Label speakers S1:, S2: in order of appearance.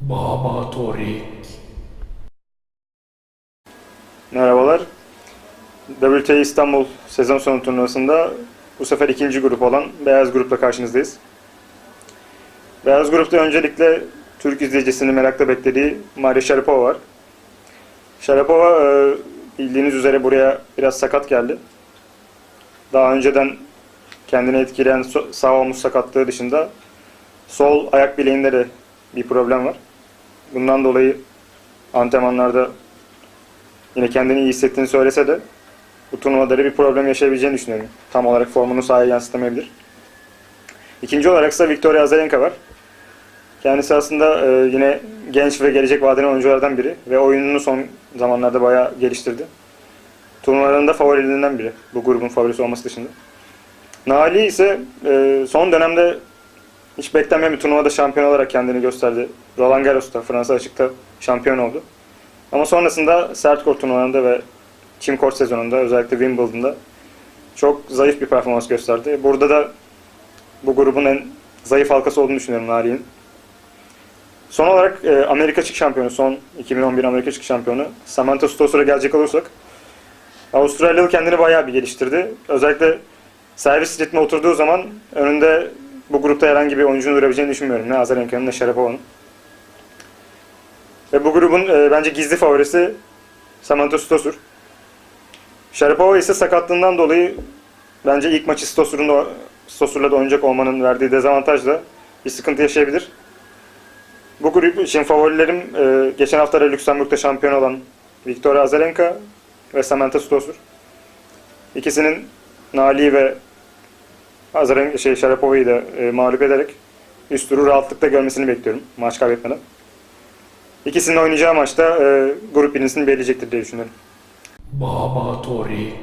S1: Baba Torik.
S2: Merhabalar. WTA İstanbul sezon sonu turnuvasında bu sefer ikinci grup olan Beyaz Grup'la karşınızdayız. Beyaz Grup'ta öncelikle Türk izleyicisini merakla beklediği Maria Sharapova var. Sharapova e, bildiğiniz üzere buraya biraz sakat geldi. Daha önceden kendini etkileyen sağ omuz sakatlığı dışında sol ayak bileğinde de bir problem var. Bundan dolayı antrenmanlarda yine kendini iyi hissettiğini söylese de bu turnuvada da bir problem yaşayabileceğini düşünüyorum. Tam olarak formunu sahaya yansıtamayabilir. İkinci olarak ise Victoria Azarenka var. Kendisi aslında e, yine genç ve gelecek vadeli oyunculardan biri ve oyununu son zamanlarda bayağı geliştirdi. Turnuvalarında favorilerinden biri. Bu grubun favorisi olması dışında. Nali ise e, son dönemde hiç beklenmeyen bir turnuvada şampiyon olarak kendini gösterdi. Roland Garros'ta, Fransa açıkta şampiyon oldu. Ama sonrasında sert kort turnuvalarında ve çim kort sezonunda özellikle Wimbledon'da çok zayıf bir performans gösterdi. Burada da bu grubun en zayıf halkası olduğunu düşünüyorum Nari'nin. Son olarak e, Amerika açık şampiyonu, son 2011 Amerika açık şampiyonu Samantha Stosur'a gelecek olursak Avustralyalı kendini bayağı bir geliştirdi. Özellikle servis ritmi oturduğu zaman önünde bu grupta herhangi bir oyuncunun durabileceğini düşünmüyorum. Ne Azarenka'nın ne Sharapova'nın. Ve bu grubun e, bence gizli favorisi Samantha Stosur. Sharapova ise sakatlığından dolayı bence ilk maçı Stosur'un Stosur'la da oynayacak olmanın verdiği dezavantajla bir sıkıntı yaşayabilir. Bu grup için favorilerim e, geçen hafta da Lüksemburg'da şampiyon olan Victoria Azarenka ve Samantha Stosur. İkisinin Nali ve Azarenka şey Sharapova'yı da e, mağlup ederek üst turu rahatlıkla görmesini bekliyorum maç kaybetmeden. İkisinin oynayacağı maçta e, grup birincisini belirleyecektir diye düşünüyorum.
S1: Baba Torik.